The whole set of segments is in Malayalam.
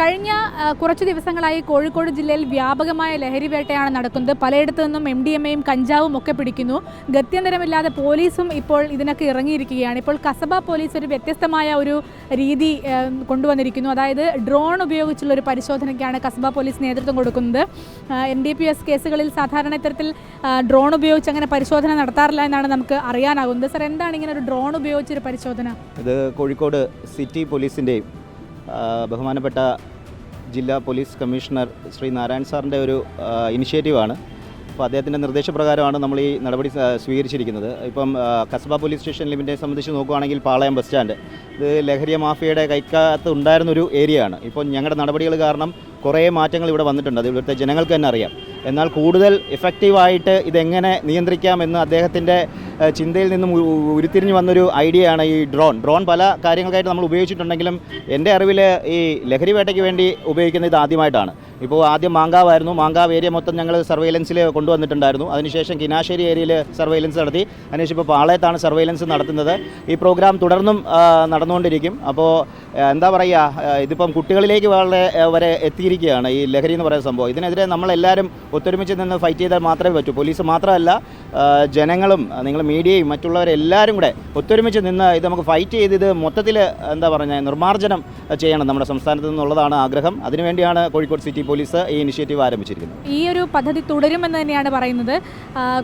കഴിഞ്ഞ കുറച്ച് ദിവസങ്ങളായി കോഴിക്കോട് ജില്ലയിൽ വ്യാപകമായ ലഹരി വേട്ടയാണ് നടക്കുന്നത്. പലയിടത്തു നിന്നും എം ഡി എം എയും കഞ്ചാവും ഒക്കെ പിടിക്കുന്നു. ഗത്യന്തരമില്ലാതെ പോലീസും ഇപ്പോൾ ഇതിനൊക്കെ ഇറങ്ങിയിരിക്കുകയാണ്. ഇപ്പോൾ കസബ പോലീസ് ഒരു വ്യത്യസ്തമായ ഒരു രീതി കൊണ്ടുവന്നിരിക്കുന്നു. അതായത് ഡ്രോൺ ഉപയോഗിച്ചുള്ള ഒരു പരിശോധനയ്ക്കാണ് കസബ പോലീസ് നേതൃത്വം കൊടുക്കുന്നത്. എൻ ഡി പി എസ് കേസുകളിൽ സാധാരണ ഇത്തരത്തിൽ ഡ്രോൺ ഉപയോഗിച്ച് അങ്ങനെ പരിശോധന നടത്താറില്ല എന്നാണ് നമുക്ക് അറിയാനാകുന്നത്. സർ എന്താണ് ഇങ്ങനെ ഒരു ഡ്രോൺ ഉപയോഗിച്ചൊരു പരിശോധന? ഇത് കോഴിക്കോട് സിറ്റി പോലീസിന്റെയും ബഹുമാനപ്പെട്ട ജില്ലാ പോലീസ് കമ്മീഷണർ ശ്രീ നാരായൺ സാറിന്റെ ഒരു ഇനിഷ്യേറ്റീവാണ്. അപ്പോൾ അദ്ദേഹത്തിന്റെ നിർദ്ദേശപ്രകാരമാണ് നമ്മൾ ഈ നടപടി സ്വീകരിച്ചിരിക്കുന്നത്. ഇപ്പം കസബ പോലീസ് സ്റ്റേഷൻ ലിമിറ്റിനെ സംബന്ധിച്ച് നോക്കുകയാണെങ്കിൽ പാളയം ബസ് സ്റ്റാൻഡ്. ഇത് ലഹരി മാഫിയയുടെ കൈക്കകത്ത് ഉണ്ടായിരുന്നൊരു ഏരിയയാണ്. ഇപ്പോൾ ഞങ്ങളുടെ നടപടികൾ കാരണം കുറേ മാറ്റങ്ങൾ ഇവിടെ വന്നിട്ടുണ്ട്. അത് ഇവിടുത്തെ ജനങ്ങൾക്ക് തന്നെ അറിയാം. എന്നാൽ കൂടുതൽ എഫക്റ്റീവായിട്ട് ഇതെങ്ങനെ നിയന്ത്രിക്കാമെന്ന് അദ്ദേഹത്തിന്റെ ചിന്തയിൽ നിന്നും ഉരുത്തിരിഞ്ഞു വന്നൊരു ഐഡിയയാണ് ഈ ഡ്രോൺ ഡ്രോൺ പല കാര്യങ്ങൾക്കായിട്ട് നമ്മൾ ഉപയോഗിച്ചിട്ടുണ്ടെങ്കിലും എന്റെ അറിവിൽ ഈ ലഹരി വേട്ടയ്ക്ക് വേണ്ടി ഉപയോഗിക്കുന്നത് ഇത് ആദ്യമായിട്ടാണ്. ഇപ്പോൾ ആദ്യം മാങ്കാവായിരുന്നു. മാങ്കാവ് ഏരിയ മൊത്തം ഞങ്ങൾ സർവൈലൻസിൽ കൊണ്ടുവന്നിട്ടുണ്ടായിരുന്നു. അതിനുശേഷം കിനാശ്ശേരി ഏരിയയിൽ സർവൈലൻസ് നടത്തി. അതിനുശേഷം ഇപ്പോൾ പാളയത്താണ് സർവൈലൻസ് നടത്തുന്നത്. ഈ പ്രോഗ്രാം തുടർന്നും നടന്നുകൊണ്ടിരിക്കും. അപ്പോൾ എന്താ പറയുക ഇതിപ്പം കുട്ടികളിലേക്ക് വളരെ വരെ വരെ എത്തിയിരിക്കുകയാണ് ഈ ലഹരി എന്ന് പറയുന്ന സംഭവം. ഇതിനെതിരെ നമ്മളെല്ലാവരും ഒത്തൊരുമിച്ച് നിന്ന് ഫൈറ്റ് ചെയ്താൽ മാത്രമേ പറ്റൂ. പോലീസ് മാത്രമല്ല ജനങ്ങളും നിങ്ങൾ മീഡിയയും മറ്റുള്ളവരെല്ലാവരും കൂടെ ഒത്തൊരുമിച്ച് നിന്ന് ഇത് നമുക്ക് ഫൈറ്റ് ചെയ്ത് ഇത് മൊത്തത്തിൽ എന്താ പറഞ്ഞാൽ നിർമ്മാർജനം ചെയ്യണം നമ്മുടെ സംസ്ഥാനത്ത് നിന്നുള്ളതാണ് ആഗ്രഹം. അതിനുവേണ്ടിയാണ് കോഴിക്കോട് സിറ്റി പോലീസ് ഈ ഇനിഷ്യേറ്റീവ് ആരംഭിച്ചിരിക്കുന്നത്. ഈ ഒരു പദ്ധതി തുടരുമെന്ന് തന്നെയാണ് പറയുന്നത്.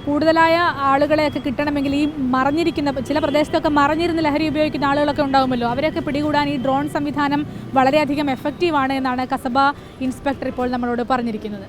കൂടുതലായ ആളുകളെയൊക്കെ കിട്ടണമെങ്കിൽ ഈ മറിഞ്ഞിരിക്കുന്ന ചില പ്രദേശത്തൊക്കെ മറഞ്ഞിരുന്ന് ലഹരി ഉപയോഗിക്കുന്ന ആളുകളൊക്കെ ഉണ്ടാകുമല്ലോ അവരെയൊക്കെ പിടികൂടാൻ ഈ ഡ്രോൺ സംവിധാനം വളരെയധികം എഫക്റ്റീവാണ് എന്നാണ് കസബ ഇൻസ്പെക്ടർ ഇപ്പോൾ നമ്മളോട് പറഞ്ഞിരിക്കുന്നത്.